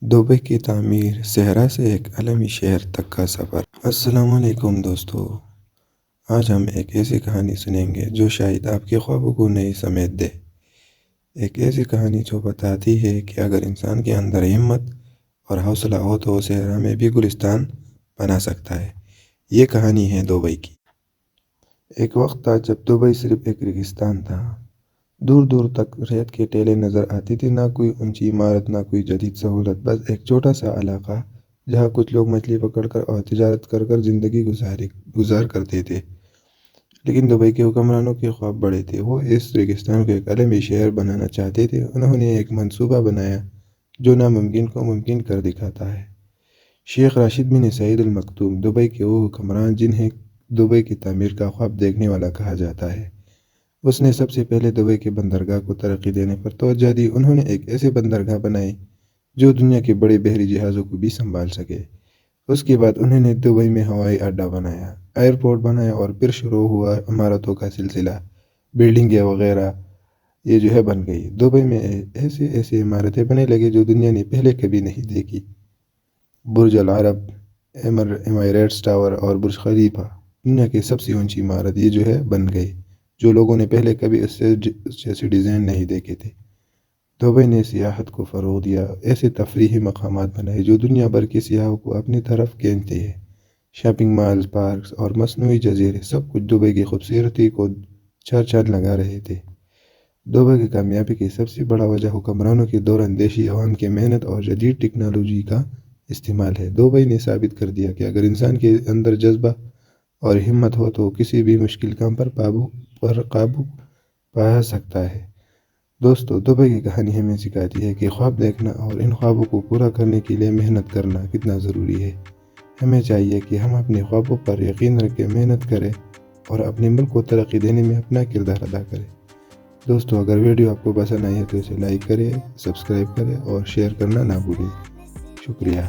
Dubai کی تعمیر صحرا سے ایک عالمی شہر تک کا سفر۔ السلام علیکم دوستو۔ آج ہم ایک ایسی کہانی سنیں گے جو شاید آپ کے خوابوں کو نئی سمیت دے۔ ایک ایسی کہانی جو بتاتی ہے کہ اگر انسان کے اندر ہمت اور حوصلہ ہو تو صحرا میں بھی گلستان بنا سکتا ہے۔ یہ کہانی ہے دبئی کی۔ ایک وقت تھا جب دبئی صرف ایک ریگستان تھا۔ دور دور تک ریت کے ٹیلے نظر آتی تھی نہ کوئی اونچی عمارت، نہ کوئی جدید سہولت، بس ایک چھوٹا سا علاقہ جہاں کچھ لوگ مچھلی پکڑ کر اور تجارت کر کر زندگی گزاری گزار کرتے تھے۔ لیکن دبئی کے حکمرانوں کے خواب بڑے تھے۔ وہ اس ریگستان کو ایک عالمی شہر بنانا چاہتے تھے۔ انہوں نے ایک منصوبہ بنایا جو ناممکن کو ممکن کر دکھاتا ہے۔ شیخ راشد بن سعید المکتوم، دبئی کے وہ حکمران جنہیں دبئی کی تعمیر کا خواب دیکھنے والا کہا جاتا ہے۔ اس نے سب سے پہلے دبئی کے بندرگاہ کو ترقی دینے پر توجہ دی۔ انہوں نے ایک ایسے بندرگاہ بنائی جو دنیا کے بڑے بحری جہازوں کو بھی سنبھال سکے۔ اس کے بعد انہوں نے دبئی میں ہوائی اڈا بنایا، ایئرپورٹ بنایا اور پھر شروع ہوا عمارتوں کا سلسلہ، بلڈنگیں وغیرہ، یہ جو ہے بن گئی۔ دبئی میں ایسی ایسی عمارتیں بنے لگے جو دنیا نے پہلے کبھی نہیں دیکھی۔ برج العرب ایمائریٹس ٹاور اور برج خلیفہ، دنیا کی سب سے اونچی عمارت یہ جو ہے بن گئی۔ جو لوگوں نے پہلے کبھی اس سے جی- جیسے ڈیزائن نہیں دیکھے تھے دبئی نے سیاحت کو فروغ دیا، ایسے تفریحی مقامات بنائے جو دنیا بھر کے سیاحوں کو اپنی طرف کھینچتے ہیں۔ شاپنگ مالز پارکس اور مصنوعی جزیرے سب کچھ دبئی کی خوبصورتی کو چار چار لگا رہے تھے۔ دبئی کی کامیابی کی سب سے بڑا وجہ حکمرانوں کی دور اندیشی عوام کی محنت اور جدید ٹیکنالوجی کا استعمال ہے۔ دبئی نے ثابت کر دیا کہ اگر انسان کے اندر جذبہ اور ہمت ہو تو کسی بھی مشکل کام پر قابو پر قابو پا سکتا ہے۔ دوستو، دبئی کی کہانی ہمیں سکھاتی ہے کہ خواب دیکھنا اور ان خوابوں کو پورا کرنے کے لیے محنت کرنا کتنا ضروری ہے۔ ہمیں چاہیے کہ ہم اپنے خوابوں پر یقین رکھ کے محنت کریں اور اپنے ملک کو ترقی دینے میں اپنا کردار ادا کریں۔ دوستو، اگر ویڈیو آپ کو پسند آئی ہے تو اسے لائک کریں، سبسکرائب کریں اور شیئر کرنا نہ بھولیں۔ شکریہ۔